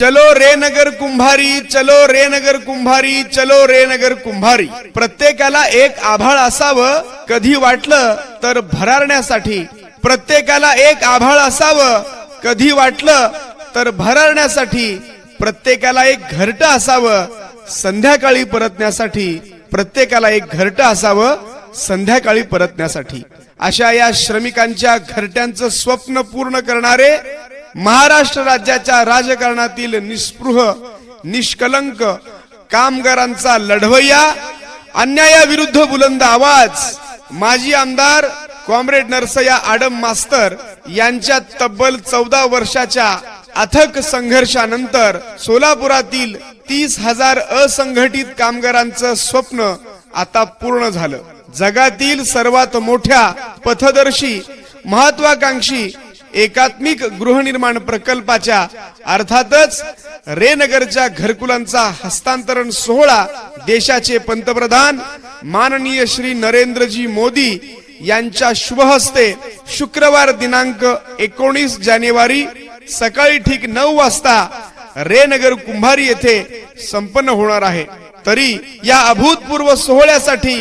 चलो रेनगर कुंभारी चलो रेनगर कुंभारी चलो रेनगर कुंभारी. प्रत्येकाला एक आभाळ असावं कधी वाटलं तर भरारण्यासाठी. प्रत्येकाला एक आभाळ असावं कधी वाटलं तर भरारण्यासाठी. प्रत्येकाला एक घरट असावं संध्याकाळी परतण्यासाठी. प्रत्येकाला एक घरट असावं संध्याकाळी परतण्यासाठी. अशा या श्रमिकांच्या घरट्यांचं स्वप्न पूर्ण करणारे महाराष्ट्र राज्याच्या राजकारणातील निस्पृह निष्कलंक कामगारांचा लढवय्या अन्यायाविरुद्ध बुलंद आवाज माजी आमदार कॉम्रेड नरसया आडम मास्तर यांच्या तब्बल चौदा वर्षाच्या अथक संघर्षानंतर सोलापुरातील तीस हजार असंघटित कामगारांचं स्वप्न आता पूर्ण झालं. जगातील सर्वात मोठ्या पथदर्शी महत्वाकांक्षी एकात्मिक गृहनिर्माण प्रकल्पाच्या अर्थातच रेनगरच्या घरकुलांचा हस्तांतरण सोहळा देशाचे पंतप्रधान माननीय श्री नरेंद्रजी मोदी यांच्या शुभहस्ते शुक्रवार दिनांक एकोणीस जानेवारी सकाळी ठीक नऊ वाजता रेनगर कुंभारी येथे संपन्न होणार आहे. तरी या अभूतपूर्व सोहळ्यासाठी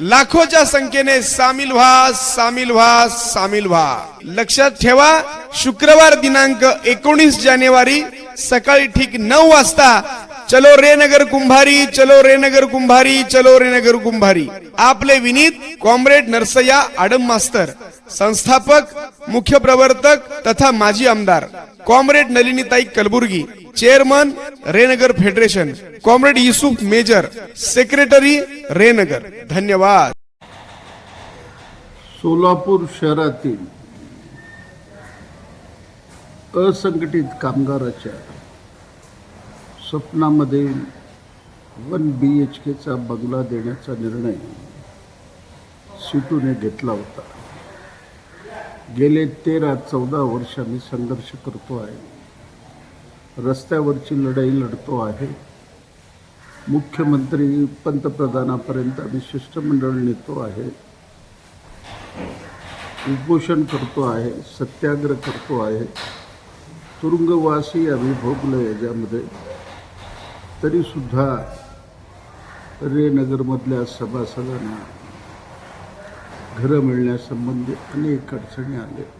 लाखोच्या संख्येने सामील व्हा सामील व्हा सामील व्हा. लक्षात ठेवा शुक्रवार दिनांक एकोणीस जानेवारी सकाळी ठीक नऊ वाजता चलो रेनगर कुंभारी चलो रेनगर कुंभारी चलो रेनगर कुंभारी. आपले विनीत कॉम्रेड नरसया आडम मास्तर संस्थापक मुख्य प्रवर्तक तथा माजी आमदार. Comrade Nalinitai Kalburgi chairman रेनगर federation comrade Yusuf major secretary रेनगर धन्यवाद. सोलापूर शहरातील असंघटित कामगाराच्या स्वप्नामध्ये वन बी एच केचा बंगला देण्याचा निर्णय सिटूने घेतला होता. गेले तेरा चौदा वर्ष मी संघर्ष करतो आहे. रस्त्यावरची लढाई लढतो आहे. मुख्यमंत्री पंतप्रधानापर्यंत आम्ही शिष्टमंडळ नेतो आहे. उपोषण करतो आहे सत्याग्रह करतो आहे. तुरुंगवासी आम्ही भोगलो याच्यामध्ये. तरीसुद्धा रेनगरमधल्या सभासदांना घरं मिळण्यासंबंधी अनेक अडचणी आल्या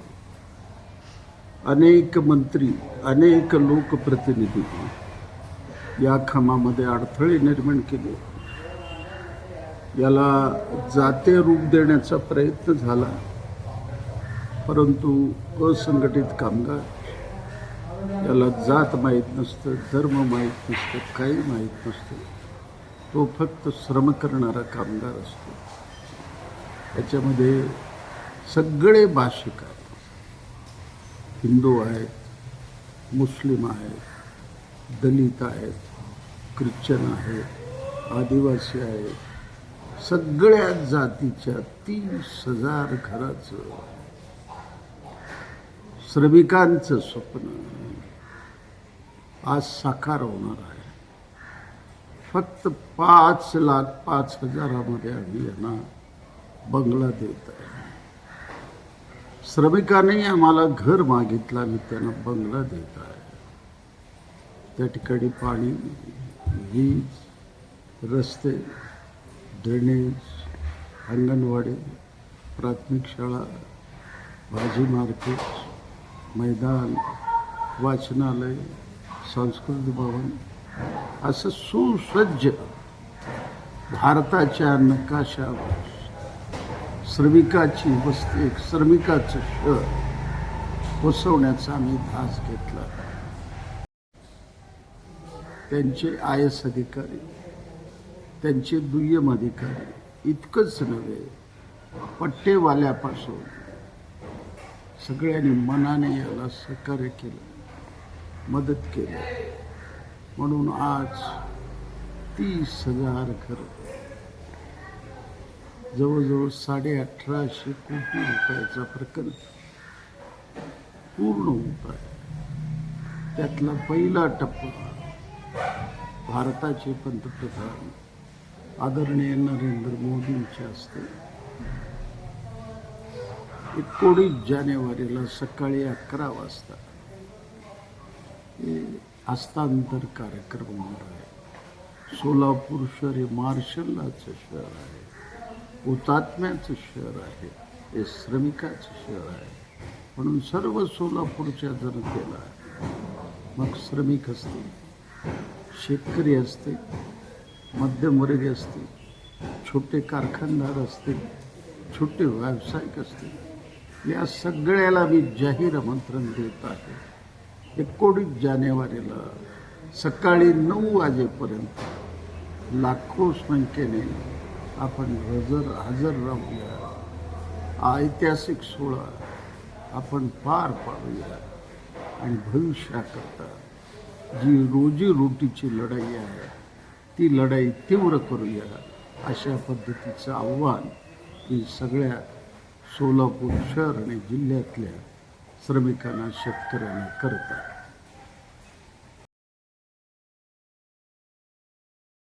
अनेक मंत्री अनेक लोकप्रतिनिधी या कामामध्ये अडथळे निर्माण केले. याला जाते रूप देण्याचा प्रयत्न झाला परंतु असंघटित कामगार याला जात माहीत नसतं धर्म माहीत नसतं काही माहीत नसतं तो फक्त श्रम करणारा कामगार असतो. याच्यामध्ये सगळे भाषिक आहेत हिंदू आहेत मुस्लिम आहेत दलित आहेत ख्रिश्चन आहेत आदिवासी आहेत सगळ्या जातीच्या तीस हजार घराचं श्रमिकांचं स्वप्न आज साकार होणार आहे. फक्त पाच लाख पाच हजारामध्ये आम्ही यांना बंगला देत आहे. श्रमिकांनी आम्हाला घर मागितलं आणि त्यांना बंगला देत आहे त्या ठिकाणी पाणी वीज रस्ते ड्रेनेज अंगणवाडी प्राथमिक शाळा भाजी मार्केट मैदान वाचनालय सांस्कृतिक भवन असं सुसज्ज भारताच्या नकाशावर श्रमिकाची वस्ती एक श्रमिकाचं शहर वसवण्याचा आम्ही भास घेतला. त्यांचे आय एस अधिकारी त्यांचे दुय्यम अधिकारी इतकंच नव्हे पट्टेवाल्यापासून सगळ्यांनी मनाने याला सहकार्य केलं मदत केली. म्हणून आज तीस हजार घरं जवळजवळ साडे अठराशे कोटी रुपयाचा प्रकल्प. पूर्ण होत आहे त्यातला पहिला टप्पा भारताचे पंतप्रधान आदरणीय नरेंद्र मोदींच्या हस्ते. एकोणीस जानेवारीला सकाळी अकरा वाजता हस्तांतर कार्यक्रम होणार आहे. सोलापूर शहर हे मार्शलचं शहर आहे. हुतात्म्याचं शहर आहे हे श्रमिकाचं शहर आहे. म्हणून सर्व सोलापूरच्या जनतेला मग श्रमिक असतील शेतकरी असतील मध्यमवर्गीय असतील छोटे कारखानदार असतील छोटे व्यावसायिक असतील या सगळ्याला मी जाहीर आमंत्रण देत आहे. एकोणीस जानेवारीला सकाळी नऊ वाजेपर्यंत लाखो संख्येने आपण हजर हजर राहूया. ऐतिहासिक सोहळा आपण पार पाडूया आणि भविष्याकरता जी रोजीरोटीची लढाई आहे ती लढाई तीव्र करूया अशा पद्धतीचं आव्हान मी सगळ्या सोलापूर शहर आणि जिल्ह्यातल्या श्रमिकांना शेतकऱ्यांना करत आहे.